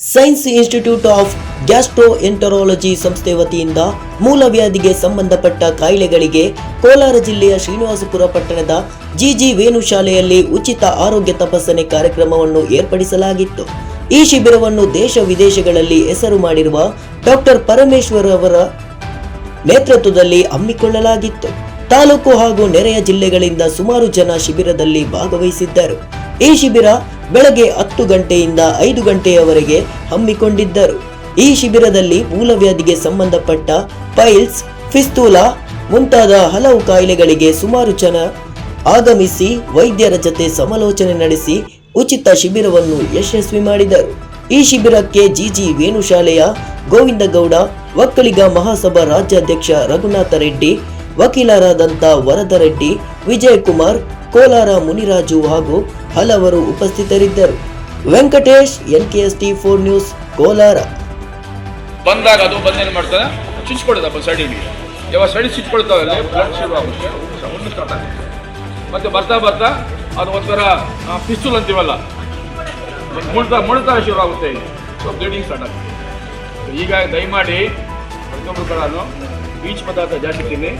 Science institute of ಗ್ಯಾಸ್ಟ್ರೋಎಂಟರಾಲಜಿ ಸಂಸ್ಥೆ ವತಿಯಿಂದ ಮೂಲವ್ಯಾಧಿಗೆ ಸಂಬಂಧಪಟ್ಟ ಕಾಯಿಲೆಗಳಿಗೆ ಕೋಲಾರ ಜಿಲ್ಲೆಯ ಶ್ರೀನಿವಾಸಪುರ ಪಟ್ಟಣದ ಜಿಜಿ ವೇಣು ಶಾಲೆಯಲ್ಲಿ ಉಚಿತ ಆರೋಗ್ಯ ತಪಾಸಣೆ ಕಾರ್ಯಕ್ರಮವನ್ನು ಏರ್ಪಡಿಸಲಾಗಿತ್ತು. ಈ ಶಿಬಿರವನ್ನು ದೇಶ ವಿದೇಶಗಳಲ್ಲಿ ಹೆಸರು ಮಾಡಿರುವ ಡಾಕ್ಟರ್ ಪರಮೇಶ್ವರ್ ಅವರ ನೇತೃತ್ವದಲ್ಲಿ ಹಮ್ಮಿಕೊಳ್ಳಲಾಗಿತ್ತು. ತಾಲೂಕು ಹಾಗೂ ನೆರೆಯ ಜಿಲ್ಲೆಗಳಿಂದ ಸುಮಾರು ಜನ ಶಿಬಿರದಲ್ಲಿ ಭಾಗವಹಿಸಿದ್ದರು. ಈ ಶಿಬಿರ ಬೆಳಗ್ಗೆ ಹತ್ತು ಗಂಟೆಯಿಂದ ಐದು ಗಂಟೆಯವರೆಗೆ ಹಮ್ಮಿಕೊಂಡಿದ್ದರು. ಈ ಶಿಬಿರದಲ್ಲಿ ಮೂಲವ್ಯಾಧಿಗೆ ಸಂಬಂಧಪಟ್ಟ ಪೈಲ್ಸ್ ಫಿಸ್ತೂಲಾ ಮುಂತಾದ ಹಲವು ಕಾಯಿಲೆಗಳಿಗೆ ಸುಮಾರು ಜನ ಆಗಮಿಸಿ ವೈದ್ಯರ ಜತೆ ಸಮಾಲೋಚನೆ ನಡೆಸಿ ಉಚಿತ ಶಿಬಿರವನ್ನು ಯಶಸ್ವಿ ಮಾಡಿದರು. ಈ ಶಿಬಿರಕ್ಕೆ ಜಿಜಿ ವೇಣುಶಾಲೆಯ ಗೋವಿಂದಗೌಡ ಒಕ್ಕಲಿಗ ಮಹಾಸಭಾ ರಾಜ್ಯಾಧ್ಯಕ್ಷ ರಘುನಾಥ ರೆಡ್ಡಿ ವಕೀಲರಾದಂಥ ವರದ ರೆಡ್ಡಿ ವಿಜಯಕುಮಾರ್, ಕೋಲಾರ ಮುನಿರಾಜು ಹಾಗೂ ಹಲವರು ಉಪಸ್ಥಿತರಿದ್ದರು. Venkatesh N K S T four news, Kolar. ಬಂದಾಗ ಅದು ಬಂದೇನು ಮಾಡ್ತಾನೆ ಚುಚ್ಕೊಡುತ್ತಪ್ಪ ಸಡಿಲಿ ಯಾವಾಗ ಸಡಿ ಚುಚ್ಕೊಳ್ತಾವಲ್ಲ ಬ್ಲಡ್ ಶುರು ಆಗುತ್ತೆ. ಸ್ಟಾರ್ಟ್ ಆಗುತ್ತೆ ಮತ್ತೆ ಬರ್ತಾ ಬರ್ತಾ ಅದು ಒಂಥರ ಪಿಸ್ತೂಲ್ ಅಂತೀವಲ್ಲ? ಮುಳ್ತಾ ಮುಳ್ತಾ ಶುರು ಆಗುತ್ತೆ ಬ್ಲೀಡಿಂಗ್ ಸ್ಟಾರ್ಟ್ ಆಗುತ್ತೆ. ಈಗ ದಯಮಾಡಿ ಪ್ರತಿಯೊಬ್ಬರು ಕೂಡ ಬೀಚ್ ಪದಾರ್ಥ ಜಾಸ್ತಿ ತಿನ್ನಿ.